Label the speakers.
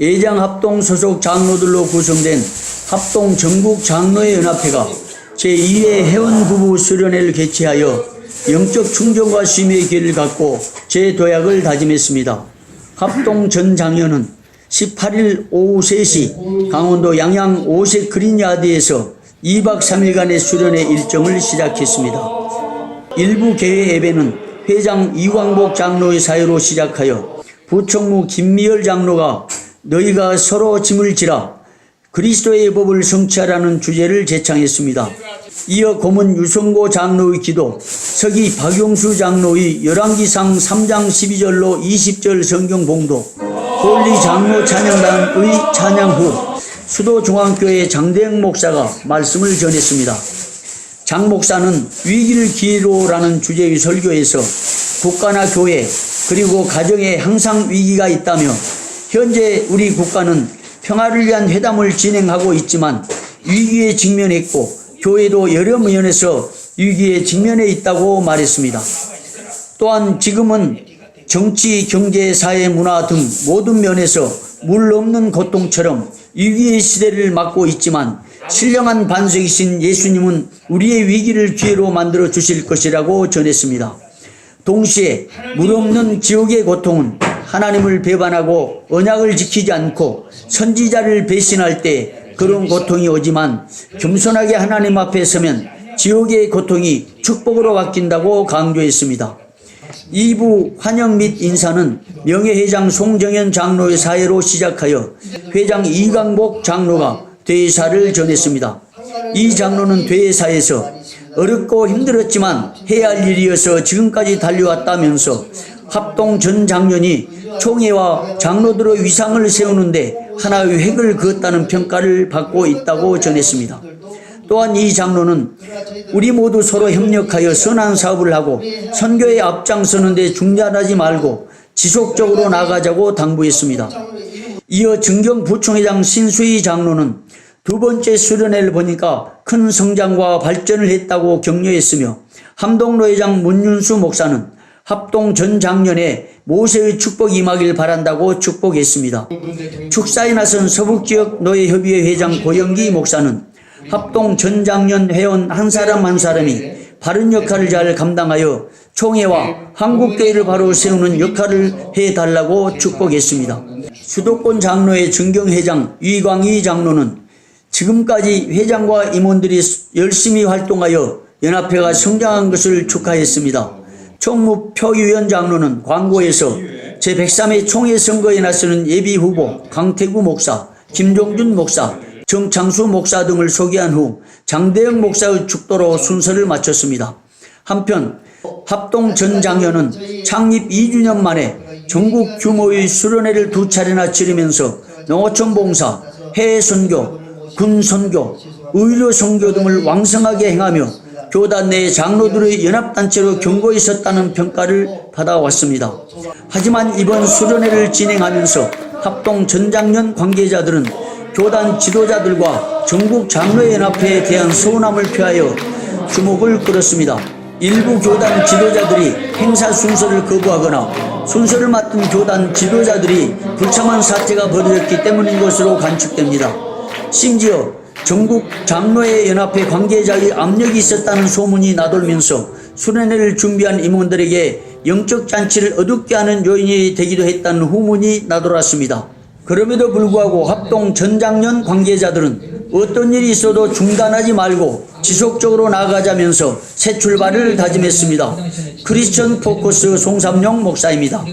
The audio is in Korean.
Speaker 1: 예장 합동 소속 장로들로 구성된 합동 전국 장로회 연합회가 제2회 회원 부부 수련회를 개최하여 영적 충전과 쉼의 길을 갖고 제도약을 다짐했습니다. 합동 전 장로는 18일 오후 3시 강원도 양양 오색 그린야드에서 2박 3일간의 수련회 일정을 시작했습니다. 일부 개회 예배는 회장 이광복 장로의 사유로 시작하여 부총무 김미열 장로가 너희가 서로 짐을 지라 그리스도의 법을 성취하라는 주제를 제창했습니다. 이어 고문 유성고 장로의 기도, 서기 박용수 장로의 열왕기상 3장 12절로 20절 성경 봉독, 홀리 장로 찬양단의 찬양 후 수도중앙교회 장대영 목사가 말씀을 전했습니다. 장 목사는 위기를 기회로라는 주제의 설교에서 국가나 교회 그리고 가정에 항상 위기가 있다며 현재 우리 국가는 평화를 위한 회담을 진행하고 있지만 위기에 직면했고 교회도 여러 면에서 위기에 직면해 있다고 말했습니다. 또한 지금은 정치, 경제, 사회, 문화 등 모든 면에서 물 없는 고통처럼 위기의 시대를 맞고 있지만 신령한 반석이신 예수님은 우리의 위기를 기회로 만들어 주실 것이라고 전했습니다. 동시에 물 없는 지옥의 고통은 하나님을 배반하고 언약을 지키지 않고 선지자를 배신할 때 그런 고통이 오지만 겸손하게 하나님 앞에 서면 지옥의 고통이 축복으로 바뀐다고 강조했습니다. 2부 환영 및 인사는 명예회장 송정현 장로의 사회로 시작하여 회장 이강복 장로가 대사를 전했습니다. 이 장로는 대사에서 어렵고 힘들었지만 해야 할 일이어서 지금까지 달려왔다면서 합동 전 장년이 총회와 장로들의 위상을 세우는데 하나의 획을 그었다는 평가를 받고 있다고 전했습니다. 또한 이 장로는 우리 모두 서로 협력하여 선한 사업을 하고 선교에 앞장서는데 중단하지 말고 지속적으로 나가자고 당부했습니다. 이어 증경 부총회장 신수희 장로는 두 번째 수련회를 보니까 큰 성장과 발전을 했다고 격려했으며 함동로 회장 문윤수 목사는 합동 전 장년에 모세의 축복 임하길 바란다고 축복했습니다. 축사에 나선 서북지역 노예협의회 회장 고영기 목사는 합동 전 장년 회원 한 사람 한 사람이 바른 역할을 잘 감당하여 총회와 한국교회를 바로 세우는 역할을 해달라고 축복했습니다. 수도권 장로회 증경회장 위광희 장로는 지금까지 회장과 임원들이 열심히 활동하여 연합회가 성장한 것을 축하했습니다. 총무 표 위원 장로는 광고에서 제103회 총회 선거에 나서는 예비 후보 강태구 목사, 김종준 목사, 정창수 목사 등을 소개한 후 장대영 목사의 축도로 순서를 마쳤습니다. 한편 합동 전 장년은 창립 2주년 만에 전국 규모의 수련회를 두 차례나 치르면서 농어촌 봉사, 해외 선교, 군 선교, 의료 선교 등을 왕성하게 행하며 교단 내 장로들의 연합단체로 경고에 섰다는 평가를 받아왔습니다. 하지만 이번 수련회를 진행하면서 합동 전장년 관계자들은 교단 지도자들과 전국 장로연합회에 대한 서운함을 표하여 주목을 끌었습니다. 일부 교단 지도자들이 행사 순서를 거부하거나 순서를 맡은 교단 지도자들이 불참한 사태가 벌어졌기 때문인 것으로 관측됩니다. 심지어 전국 장로회 연합회 관계자의 압력이 있었다는 소문이 나돌면서 수련회를 준비한 임원들에게 영적 잔치를 어둡게 하는 요인이 되기도 했다는 후문이 나돌았습니다. 그럼에도 불구하고 합동 전장년 관계자들은 어떤 일이 있어도 중단하지 말고 지속적으로 나아가자면서 새 출발을 다짐했습니다. 크리스천 포커스 송삼용 목사입니다.